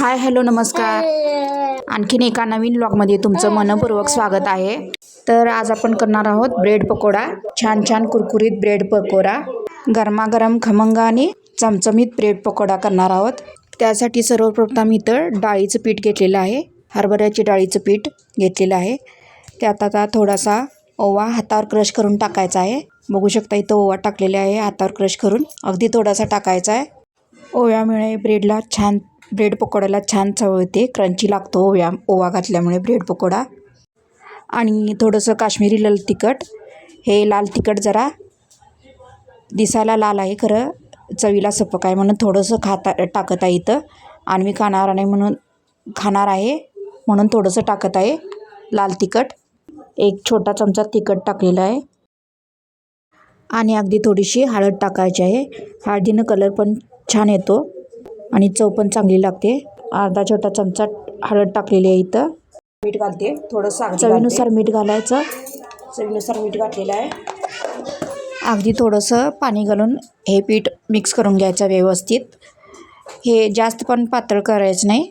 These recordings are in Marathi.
हाय हॅलो नमस्कार. आणखीन एका नवीन ब्लॉगमध्ये तुमचं मनपूर्वक स्वागत आहे. तर आज आपण करणार आहोत ब्रेड पकोडा. छान छान कुरकुरीत ब्रेड पकोडा. गरमागरम खमंग आणि चमचमीत ब्रेड पकोडा करणार आहोत. त्यासाठी सर्वप्रथम इथं डाळीचं पीठ घेतलेलं आहे. हरभऱ्याची डाळीचं पीठ घेतलेलं आहे. त्यात आता थोडासा ओवा हातावर क्रश करून टाकायचा आहे. बघू शकता इथं ओवा टाकलेला आहे हातावर क्रश करून. अगदी थोडासा टाकायचा आहे. ओव्यामुळे ब्रेडला छान ब्रेड पकोड्याला छान चव येते क्रंची लागतो ओव्या ओवा घातल्यामुळे ब्रेड पकोडा. आणि थोडंसं काश्मीरी लाल तिखट. हे लाल तिखट जरा दिसायला लाल आहे खरं. चवीला सपक आहे म्हणून थोडंसं खाता टाकत आहे इथं. आणि मी खाणार नाही म्हणून खाणार आहे म्हणून थोडंसं टाकत आहे लाल तिखट. एक छोटा चमचा तिखट टाकलेला आहे. आणि अगदी थोडीशी हळद टाकायची आहे. हळदीनं कलर पण छान येतो. आणि चव पण चांगली लागते. अर्धा छोटा चमचा हळद टाकलेली आहे इथं. मीठ घालते. थोडंसं चवीनुसार मीठ घालायचं. चवीनुसार मीठ घातलेलं आहे. अगदी थोडंसं पाणी घालून हे पीठ मिक्स करून घ्यायचं व्यवस्थित. हे जास्त पण पातळ करायचं नाही.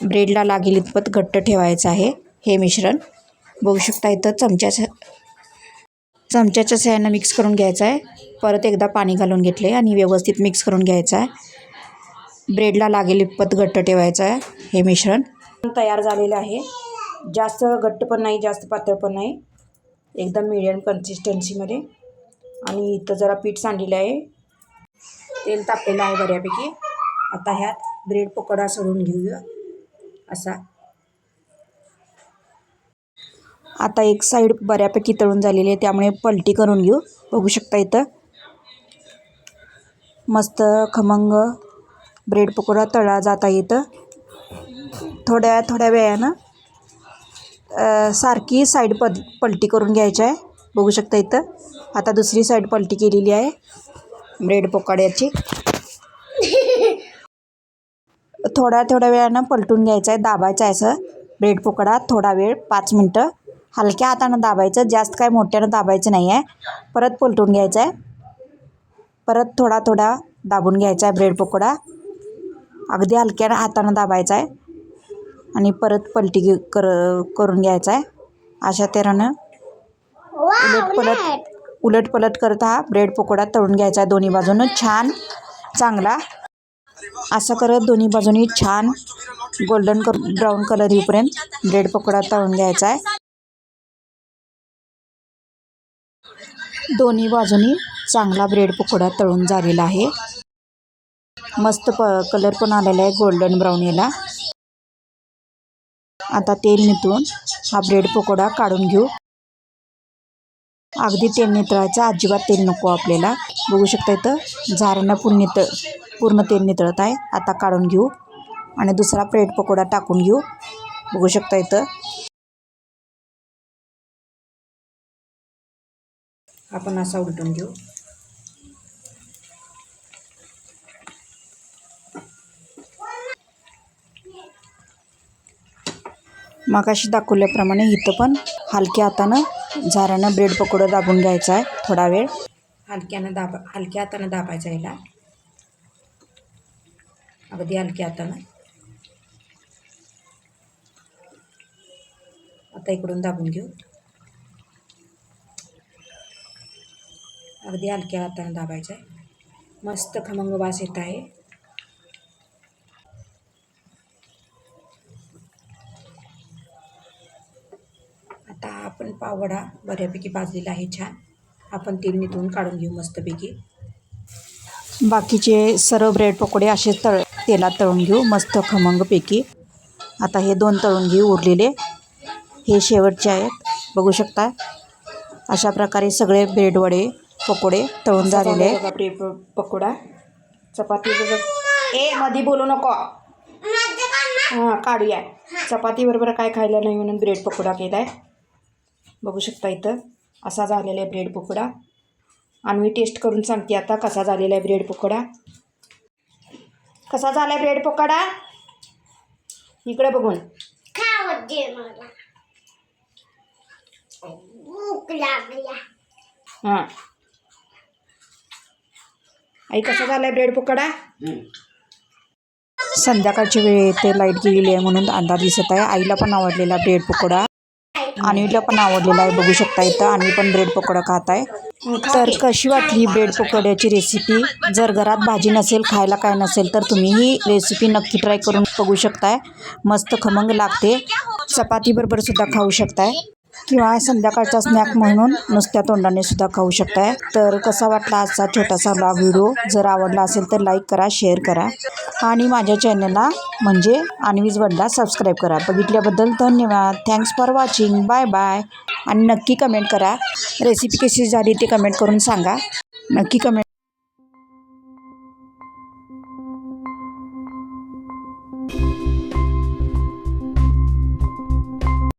ब्रेडला लागेल इतपत घट्ट ठेवायचं आहे हे मिश्रण. बघू शकता इथं चमच्याच्या चमच्याच्या सहाय्यानं मिक्स करून घ्यायचं आहे. परत एकदा पाणी घालून घेतले आणि व्यवस्थित मिक्स करून घ्यायचं आहे. ब्रेडला लागेल इतपत घट्ट ठेवायचं आहे हे मिश्रण. तयार झालेलं आहे. जास्त घट्ट पण नाही जास्त पातळ पण नाही. एकदम मिडियम कन्सिस्टन्सीमध्ये आणि इथं जरा पीठ सांडलेलं आहे. तेल तापलेलं आहे बऱ्यापैकी. आता ह्यात ब्रेड पकोडा सोडून घेऊया. असा. आता एक साईड बऱ्यापैकी तळून झालेली आहे त्यामुळे पलटी करून घेऊ. बघू शकता इथं. मस्त खमंग ब्रेड पकोडा तळा जाता येतं थोड्या थोड्या वेळानं सारखी साईड पद पलटी करून घ्यायची आहे. बघू शकता इथं. आता दुसरी साईड पलटी केलेली आहे. ब्रेड पकोड्याची. थोड्या थोड्या वेळानं पलटून घ्यायचं आहे. दाबायचं आहे असं. ब्रेड पकोडा थोडा वेळ पाच मिनटं. हलक्या हातानं दाबायचं. जास्त काय मोठ्यानं दाबायचं नाही आहे. परत पलटून घ्यायचं आहे. परत थोडा थोडा दाबून घ्यायचा आहे ब्रेड पकोडा. अगदी हलक्या हातानं दाबायचा आहे. आणि परत पलटी घे कर करून घ्यायचा आहे. अशा तऱ्हेनं उलट पलट उलट पलट करत हा ब्रेड पकोडा तळून घ्यायचा आहे दोन्ही बाजूनं. छान चांगला. असं करत दोन्ही बाजूनी छान गोल्डन कर ब्राऊन कलर येईपर्यंत ब्रेड पकोडा तळून घ्यायचा आहे. दोन्ही बाजूनी चांगला ब्रेड पकोडा तळून झालेला आहे. मस्त प कलर पण आलेला आहे गोल्डन ब्राऊन याला. आता तेल नितळून हा ब्रेड पकोडा काढून घेऊ. अगदी तेल नितळायचं अजिबात तेल नको आपल्याला. बघू शकता इथं झारानं पूर्ण नितळ पूर्ण तेल नितळत आहे. आता काढून घेऊ आणि दुसरा ब्रेड पकोडा टाकून घेऊ. बघू शकता इथं. आपण असा उलटून घेऊ. मगाशी दाखवल्याप्रमाणे इथं पण हलक्या हातानं झारानं ब्रेड पकोडा दाबून घ्यायचा आहे थोडा वेळ. हलक्यानं दाबा हलक्या हातानं दाबायचा याला अगदी हलक्या हातानं. आता इकडून दाबून घेऊ. अगदी हलक्या हातानं दाबायचं आहे. मस्त खमंग वास येत आहे आता आपण पावडा बऱ्यापैकी भाजलेला आहे छान. आपण तेल निथळून काढून घेऊ मस्तपैकी. बाकीचे सर्व ब्रेड पकोडे असे तळ तेलात तळून घेऊ मस्त खमंगपैकी. आता हे दोन तळून घेऊ उरलेले. हे शेवटचे आहेत. बघू शकता. अशा प्रकारे सगळे ब्रेड वडे पकोडे तळून झालेले आहेत. ब्रेड पकोडा. चपाती ए मध्ये बोलू नको. हां काढूया. चपाती बरोबर काय खायला नाही म्हणून ब्रेड पकोडा केला आहे बघू शकता इथं. असा झालेला आहे ब्रेड पकोडा. आणि मी टेस्ट करून सांगते आता कसा झालेला आहे ब्रेड पकोडा. कसा झाला आहे ब्रेड पकोडा? इकडे बघून. हां. आई कसा झालाय ब्रेड पकोडा? संध्याकाळची वेळ येते लाइट गेलेली आहे म्हणून अंधार दिसत आहे. आईला पण आवडलेला ब्रेड पकोडा. आणवीला पण आवडलेला आहे. बघू शकता इथं. आणवी पण ब्रेड पकोडा खात आहे तर कशी वाटली ब्रेड पकोड्याची रेसिपी जर घरात भाजी नसेल खायला काय नसेल तर तुम्ही ही रेसिपी नक्की ट्राय करून बघू शकताय. मस्त खमंग लागते. चपातीबरोबर सुद्धा खाऊ शकताय. किंवा संध्याकाळचा स्नॅक म्हणून नुसत्या तोंडाने सुद्धा खाऊ शकताय. तर कसा वाटला आजचा छोटासा ब्लॉग व्हिडिओ जर आवडला असेल तर लाईक करा शेअर करा. आणि माझ्या चॅनलला म्हणजे आणवीज वडला सबस्क्राईब करा. बघितल्याबद्दल धन्यवाद. Thanks for watching bye bye आणि नक्की कमेंट करा. रेसिपी कशी झाली ते कमेंट करून सांगा. नक्की कमेंट